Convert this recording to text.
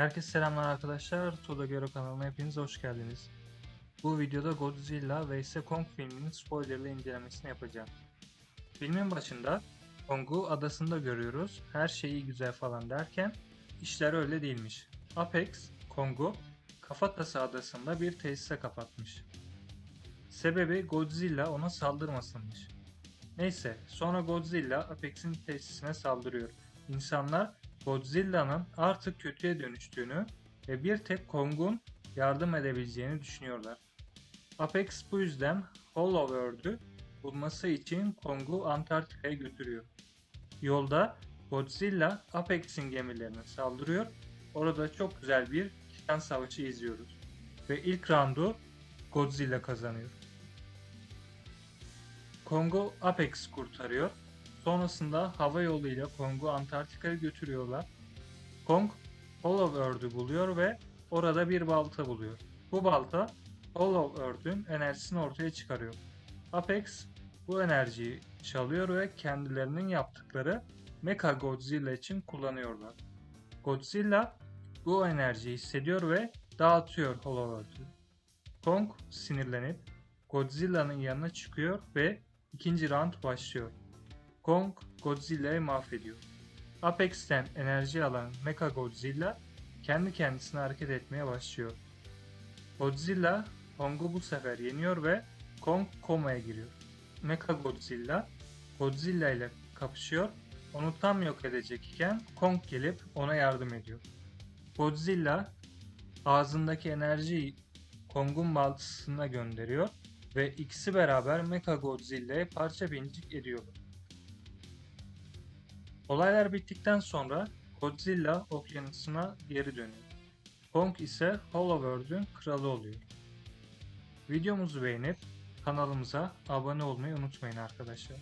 Herkese selamlar arkadaşlar. Tuğla Göre kanalına hepiniz hoş geldiniz. Bu videoda Godzilla vs Kong filminin spoilerlı incelemesini yapacağım. Filmin başında Kong'u adasında görüyoruz. Her şey iyi güzel falan derken işler öyle değilmiş. Apex, Kong'u Kafatası adasında bir tesise kapatmış. Sebebi Godzilla ona saldırmasınmış. Neyse sonra Godzilla Apex'in tesisine saldırıyor. İnsanlar Godzilla'nın artık kötüye dönüştüğünü ve bir tek Kong'un yardım edebileceğini düşünüyorlar. Apex bu yüzden Hollow Earth'ü bulması için Kong'u Antarktika'ya götürüyor. Yolda Godzilla Apex'in gemilerine saldırıyor. Orada çok güzel bir titan savaşı izliyoruz. Ve ilk roundu Godzilla kazanıyor. Kong'u Apex kurtarıyor. Sonrasında hava yoluyla Kong'u Antarktika'ya götürüyorlar. Kong, Hollow Earth'ü buluyor ve orada bir balta buluyor. Bu balta Hollow Earth'ün enerjisini ortaya çıkarıyor. Apex bu enerjiyi çalıyor ve kendilerinin yaptıkları Mecha Godzilla için kullanıyorlar. Godzilla bu enerjiyi hissediyor ve dağıtıyor Hollow Earth'ü. Kong sinirlenip Godzilla'nın yanına çıkıyor ve ikinci round başlıyor. Kong Godzilla'yı mahvediyor. Apex'ten enerji alan Mecha Godzilla kendi kendisine hareket etmeye başlıyor. Godzilla Kong'u bu sefer yeniyor ve Kong komaya giriyor. Mecha Godzilla Godzilla ile kapışıyor. Onu tam yok edecek iken Kong gelip ona yardım ediyor. Godzilla ağzındaki enerjiyi Kong'un baltısına gönderiyor ve ikisi beraber Mecha Godzilla'yı parça pincik ediyorlar. Olaylar bittikten sonra Godzilla okyanusuna geri dönüyor. Kong ise Hollow Earth'ün kralı oluyor. Videomuzu beğenip kanalımıza abone olmayı unutmayın arkadaşlar.